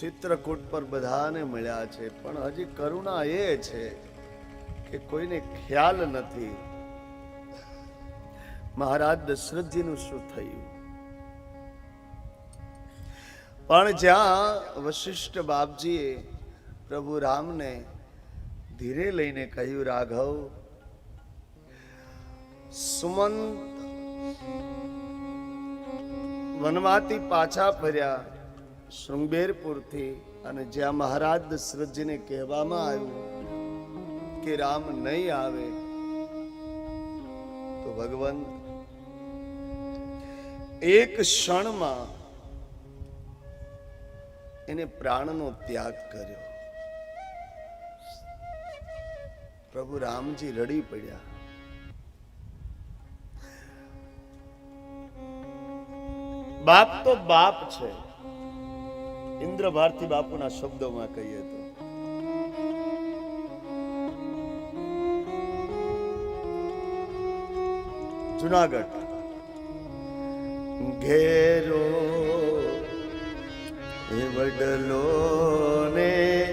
ચિત્રકૂટ પર બધાને મળ્યા છે. પણ હજી કરુણા એ છે કે કોઈને ખ્યાલ નથી. મહારાજ દશરથજીનું શું થયું? પણ જ્યાં વશિષ્ઠ બાપજીએ પ્રભુ રામને ધીરે લઈને કહ્યું, રાઘવ, સુમંત વનમાંથી પાછા ફર્યા. શૃંગેરપુરથી અને જ્યાં મહારાજ દશરથજીને કહેવામાં આવ્યું કે રામ નહીં આવે, તો ભગવાન એક ક્ષણમાં એને પ્રાણનો ત્યાગ કર્યો. પ્રભુ રામજી રડી પડ્યા. બાપ તો બાપ છે. ઇન્દ્ર ભારતી બાપુના શબ્દોમાં કહીએ તો. જુનાગઢ. ઘેરો એ વડલો ને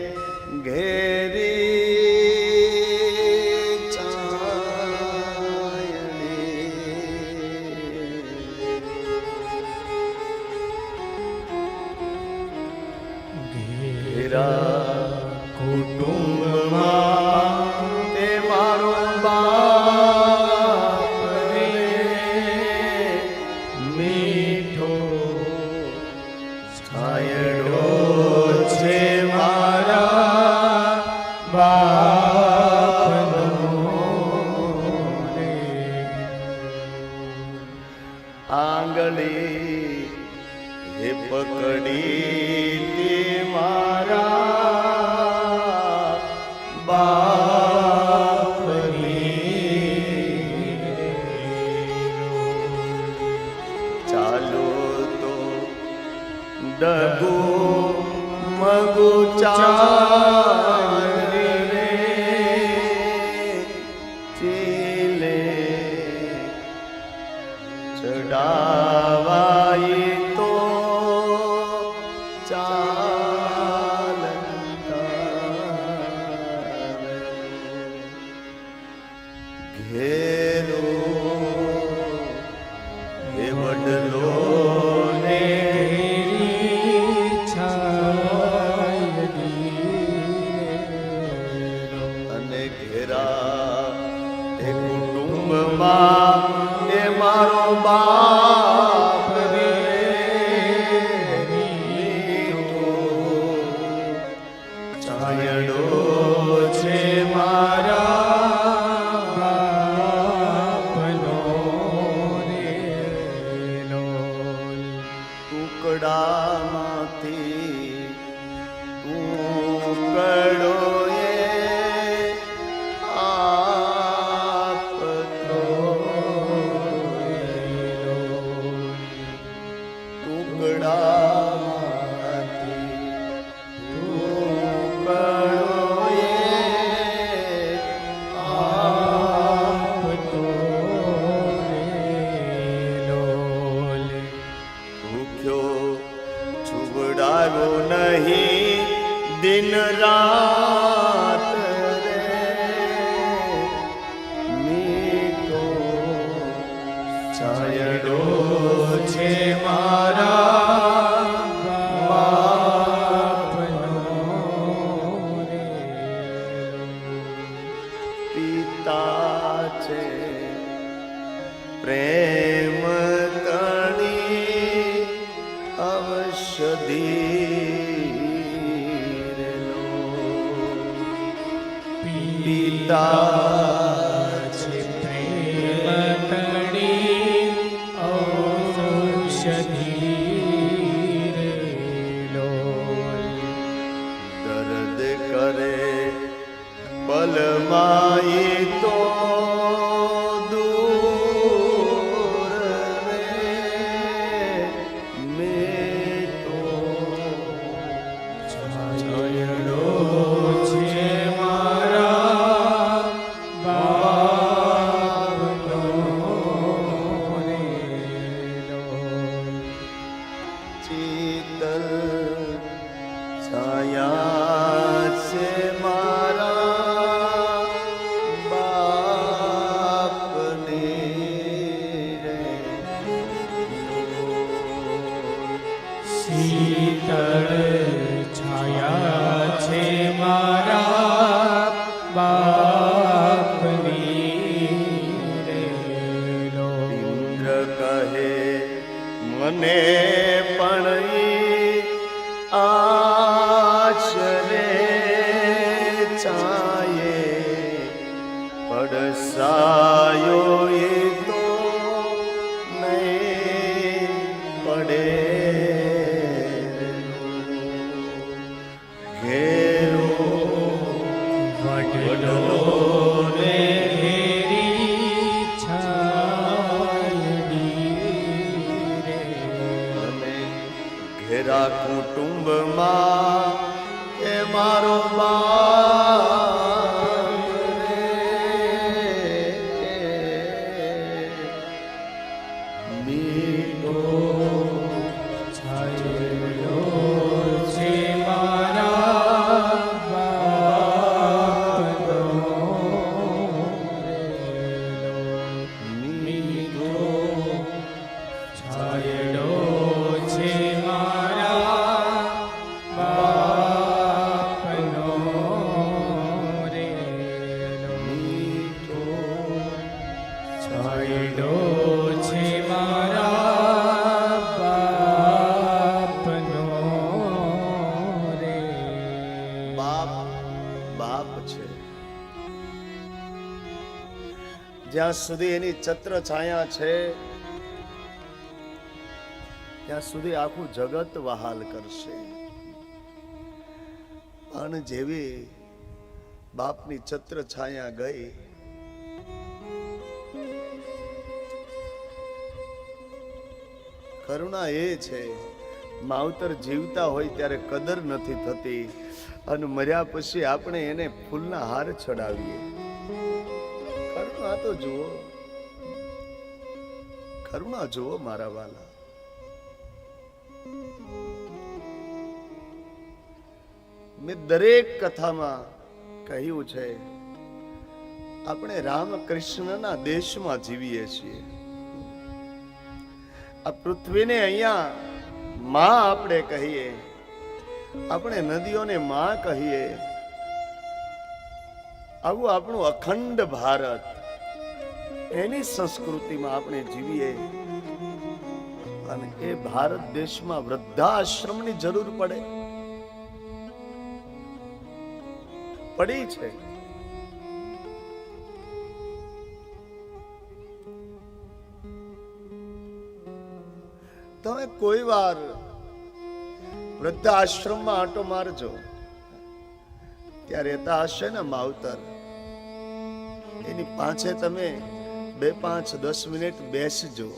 ચાલો તો ડગુ મગો ચાલે. શીતલ છાયા પડસાયો જ્યાં સુધી એની છત્ર છાયા છે, ત્યાં સુધી આખું જગત વહાલ કરશે. પણ જેવી બાપની છત્ર છાયા ગઈ, કરુણા એ છે, માવતર જીવતા હોય ત્યારે કદર નથી થતી, અને મર્યા પછી આપણે એને ફૂલના હાર ચડાવીએ કરુણા તો જુઓ. કરુણા જુઓ મારા વાલા. મેં દરેક કથામાં કહ્યું છે, આપણે રામકૃષ્ણના દેશમાં જીવીએ છીએ. આ પૃથ્વીને અહીંયા માં આપણે કહીએ, આપણે નદીઓને માં કહીએ. આવું આપણું અખંડ ભારત. એની સંસ્કૃતિમાં આપણે જીવીએ અને એ ભારત દેશમાં વૃદ્ધાશ્રમની જરૂર પડે. પડી છે. તમે કોઈ વાર વૃદ્ધાશ્રમમાં આંટો મારજો. ત્યાં રહેતા હશે ને માવતર. એની પાછે તમે બે પાંચ દસ મિનિટ બેસજો.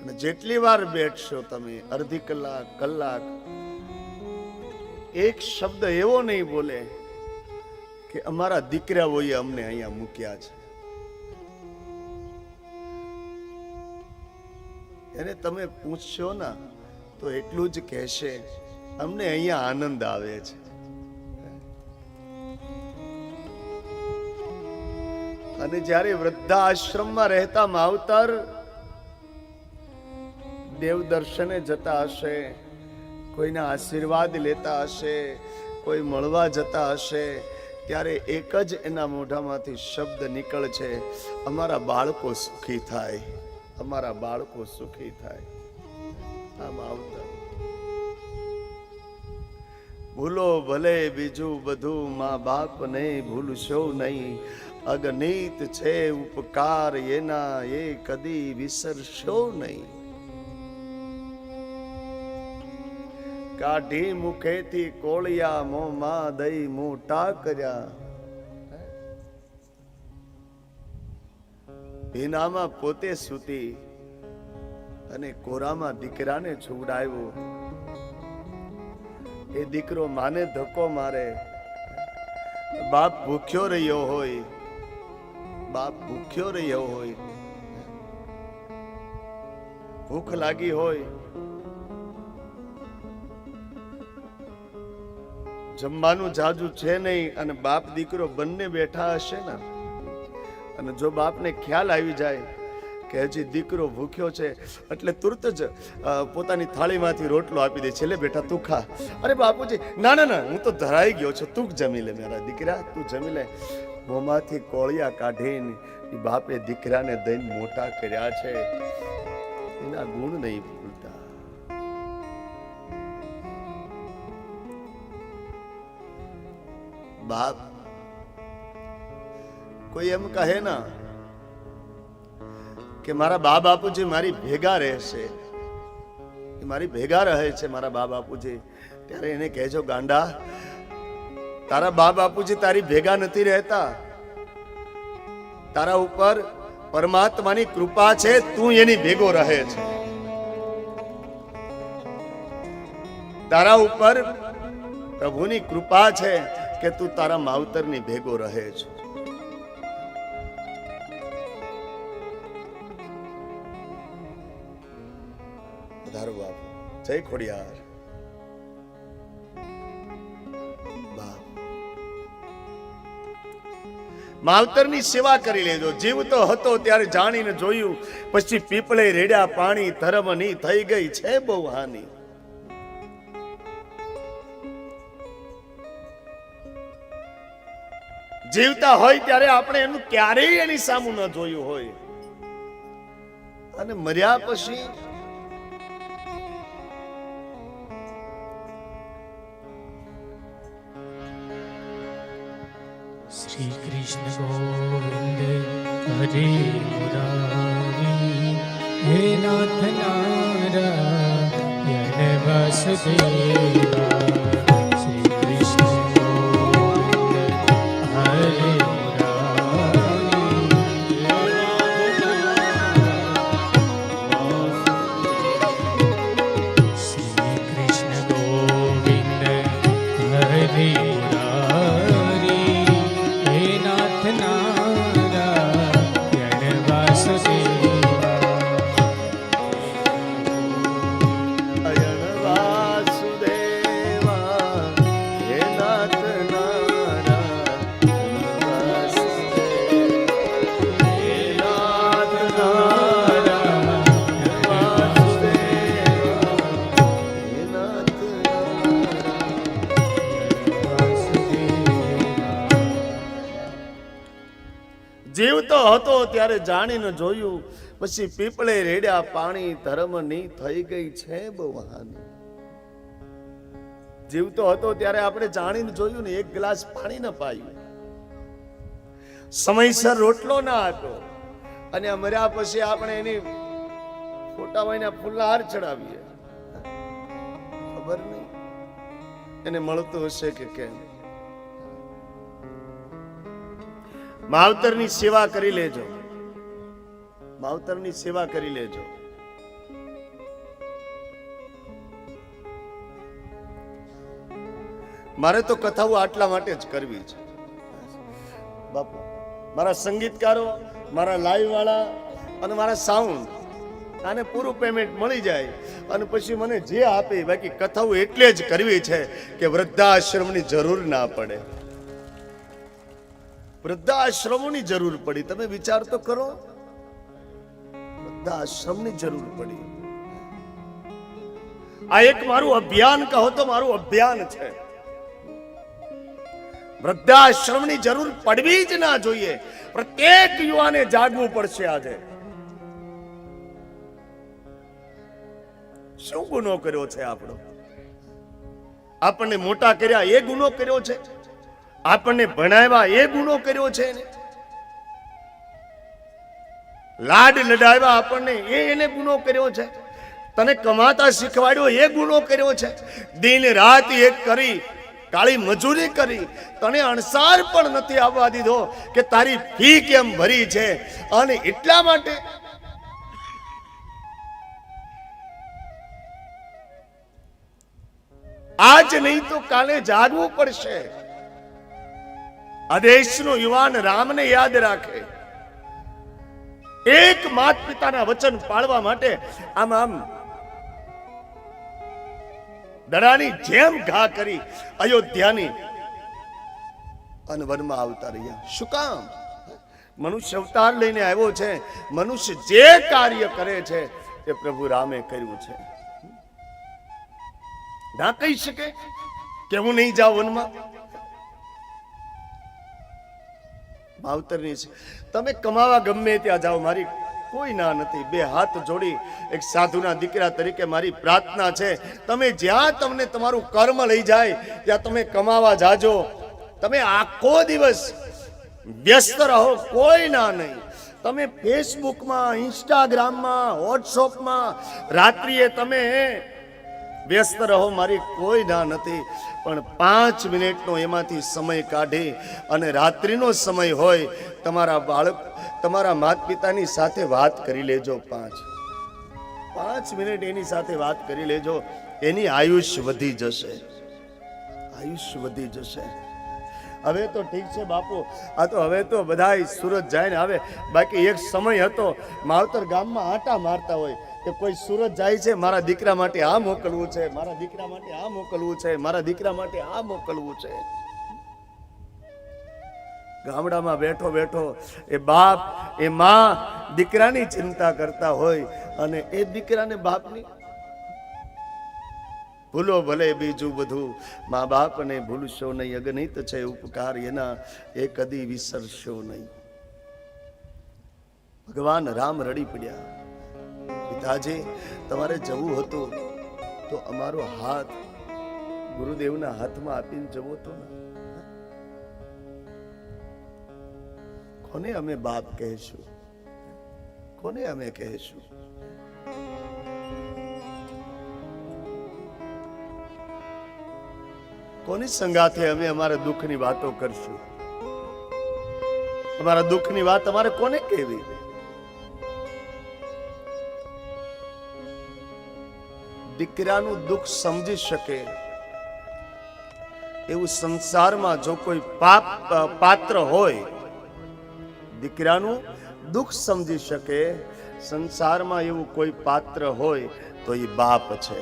અને જેટલી વાર બેઠશો તમે, અડધી કલાક કલાક, એક શબ્દ એવો નહીં બોલે કે અમારા દીકરાઓએ અમને અહીંયા મૂક્યા છે. એને તમે પૂછશો ને, તો એટલું જ કહેશે, અમને અહીંયા આનંદ આવે છે. અને જ્યારે વૃદ્ધાશ્રમમાં રહેતા માવતર દેવ દર્શને જતા હશે, કોઈના આશીર્વાદ લેતા હશે, કોઈ મળવા જતા હશે, ત્યારે એક જ એના મોઢામાંથી શબ્દ નીકળ છે અમારા બાળકો સુખી થાય, અમારા બાળકો સુખી થાય. આમ આવતા ભૂલો ભલે બીજું બધું મા બાપ નહીં ભૂલશો નહીં અગણિત છે ઉપકાર એના એ કદી વિસરશો નહીં. કાઢી મુખેથી કોળિયા મોમાં દઈ મોટા કર્યા. ભીનામાં પોતે સૂતી અને કોરામાં દીકરાને છુવડાવ્યો. એ દીકરો માને ધક્કો મારે. બાપ ભૂખ્યો રહ્યો હોય બાપ ભૂખ્યો રહ્યો હોય, ભૂખ લાગી હોય, જમવાનું જાજુ છે નહીં અને બાપ દીકરો બંને બેઠા હશે ને. અને જો બાપને ખ્યાલ આવી જાય કે હજી દીકરો ભૂખ્યો છે, એટલે તુરત જ પોતાની થાળીમાંથી રોટલો આપી દે. છેલ્લે બેઠા તું ખા. અરે બાપુજી, ના ના ના, હું તો ધરાઈ ગયો છું. તું જમી લે, મારા દીકરા, તું જમી લે. મોંમાંથી કોળિયા કાઢીને એ બાપે દીકરાને દઈને મોટા કર્યા છે. એના ગુણ નહીં ભૂલતા. બાપ, કોઈ એમ કહે ના કે મારા બા બાપુજી મારી ભેગા રહેશે. મારી ભેગા રહે છે મારા બા બાપુજી. ત્યારે એને કહેજો, ગાંડા તારા બા બાપુજી તારી ભેગા નથી રહેતા. તારા ઉપર પરમાત્માની કૃપા છે, તું એની ભેગો રહે છે. તારા ઉપર પ્રભુની કૃપા છે કે તું તારા માવતરની ભેગો રહે છે. જય ખોડિયાર. માવતરની સેવા કરી લેજો. જીવતો હતો ત્યારે જાણીને જોયું, પછી પીપળે રેડ્યા પાણી ધર્મની થઈ ગઈ છે બહુ હાનિ. જીવતા હોય ત્યારે આપણે એનું ક્યારેય એની સામું ન જોયું હોય. અને મર્યા પછી bebida. હતો ત્યારે જાણીને જોયું, પછી પીપળે રેડ્યા, પાણી ધર્મની થઈ ગઈ છે બહુ જીવતો હતો ત્યારે આપણે જાણીને જોયું ને, એક ગ્લાસ પાણી ન પાયું. સમયસર રોટલો ના આપ્યો અને મર્યા પછી આપણે એની ફોટા વાઈને ફૂલના હાર ચડાવીએ. ખબર નહીં. એને મળતું હશે કે કેમ? માવતરની સેવા કરી લેજો. માવતરની સેવા કરી લેજો. મારે તો કથાઓ આટલા માટે જ કરવી છે. બાપુ, મારા સંગીતકારો, મારા લાઈવ વાળા અને મારા સાઉન્ડ આને પૂરું પેમેન્ટ મળી જાય અને પછી મને જે આપે બાકી કથાઓ એટલે જ કરવી છે કે વૃદ્ધાશ્રમની જરૂર ના પડે. વૃદ્ધાશ્રમોની જરૂર પડી. તમે વિચાર તો કરો. વૃદ્ધાશ્રમની જરૂર પડી. આ એક મારું અભિયાન કહો તો મારું અભિયાન છે. વૃદ્ધાશ્રમની જરૂર પડવી જ ના જોઈએ. પ્રત્યેક યુવાને જાગવું પડશે આજે. શું ગુનો કર્યો છે આપણો? આપણને મોટા કર્યા એ ગુનો કર્યો છે. આપણને ભણાવ્યા એ ગુનો કર્યો છે લાડ લડાવ્યા આપણને એ એને ગુનો કર્યો છે. તને કમાતા શીખવાડ્યો એ ગુનો કર્યો છે. દિન રાત એક કરી, કાળી મજૂરી કરી. તને અણસાર પણ નથી આવવા દીધો કે તારી ફી કેમ ભરી છે? અને એટલા માટે આજ નહીં તો કાલે જાગવું પડશે. આ દેશનો યુવાન રામને યાદ રાખે એક માત પિતાના વચન પાળવા માટે આમ આમ દડાની જેમ ઘા કરી અયોધ્યાની અને વનમાં આવતા રહ્યા શું કામ મનુષ્ય અવતાર લઈને આવ્યો છે મનુષ્ય જે કાર્ય કરે છે એ પ્રભુ રામે કર્યું છે ના કહી શકે કે હું નહીં જાઉં વનમાં માવતરની છે. તમે કમાવા ગમે ત્યાં જાઓ, મારી કોઈ ના નથી. બે હાથ જોડી એક સાધુના દીકરા તરીકે મારી પ્રાર્થના છે. તમે જ્યાં તમને તમારું કર્મ લઈ જાય, ત્યાં તમે કમાવા જાજો. તમે આખો દિવસ વ્યસ્ત રહો, કોઈ ના નહીં. તમે ફેસબુકમાં ઇન્સ્ટાગ્રામમાં વોટ્સઅપમાં રાત્રિએ તમે વ્યસ્ત રહો, મારી કોઈ ના નથી, પણ પાંચ મિનિટનો એમાંથી સમય કાઢી અને રાત્રિનો સમય હોય, તમારા બાળક, તમારા માતા પિતાની સાથે વાત કરી લેજો પાંચ. પાંચ મિનિટ એની સાથે વાત કરી લેજો, એની આયુષ્ય વધી જશે. આયુષ્ય વધી જશે. હવે તો ઠીક છે બાપુ, આ તો હવે તો બધાય સુરત જાય ને આવે. બાકી એક સમય હતો, માવતર ગામમાં આટા મારતા હોય. કે કોઈ સુરત જાય છે, મારા દીકરા માટે આ મોકલવું છે, મારા દીકરા માટે આ મોકલવું છે, મારા દીકરા માટે આ મોકલવું છે. ગામડામાં બેઠો બેઠો એ બાપ, એ માં દીકરાની ચિંતા કરતા હોય અને એ દીકરાને બાપની ભૂલો ભલે બીજું બધું, મા બાપને ભૂલશો નહીં, અગણિત છે ઉપકાર એના, એ કદી વિસરશો નહીં. ભગવાન રામ રડી પડ્યા. પિતાજી તમારે જવું હતું તો અમારો હાથ ગુરુદેવના હાથમાં આપીને જવો તો કોને અમે બાપ કહેશું? કોને અમે કહેશું? કોની સંગાથે અમે અમારા દુઃખની વાતો કરશું? અમારા દુઃખની વાત અમારે કોને કહેવી? દીકરાનું દુઃખ સમજી શકે. એવું સંસારમાં જો કોઈ પાપ પાત્ર હોય, દીકરાનું દુઃખ સમજી શકે, સંસારમાં એવું કોઈ પાત્ર હોય, તો એ બાપ છે.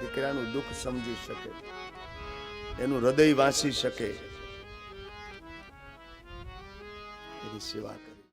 દીકરાનું દુઃખ સમજી શકે. એનું હૃદય વાંચી શકે. એની સેવા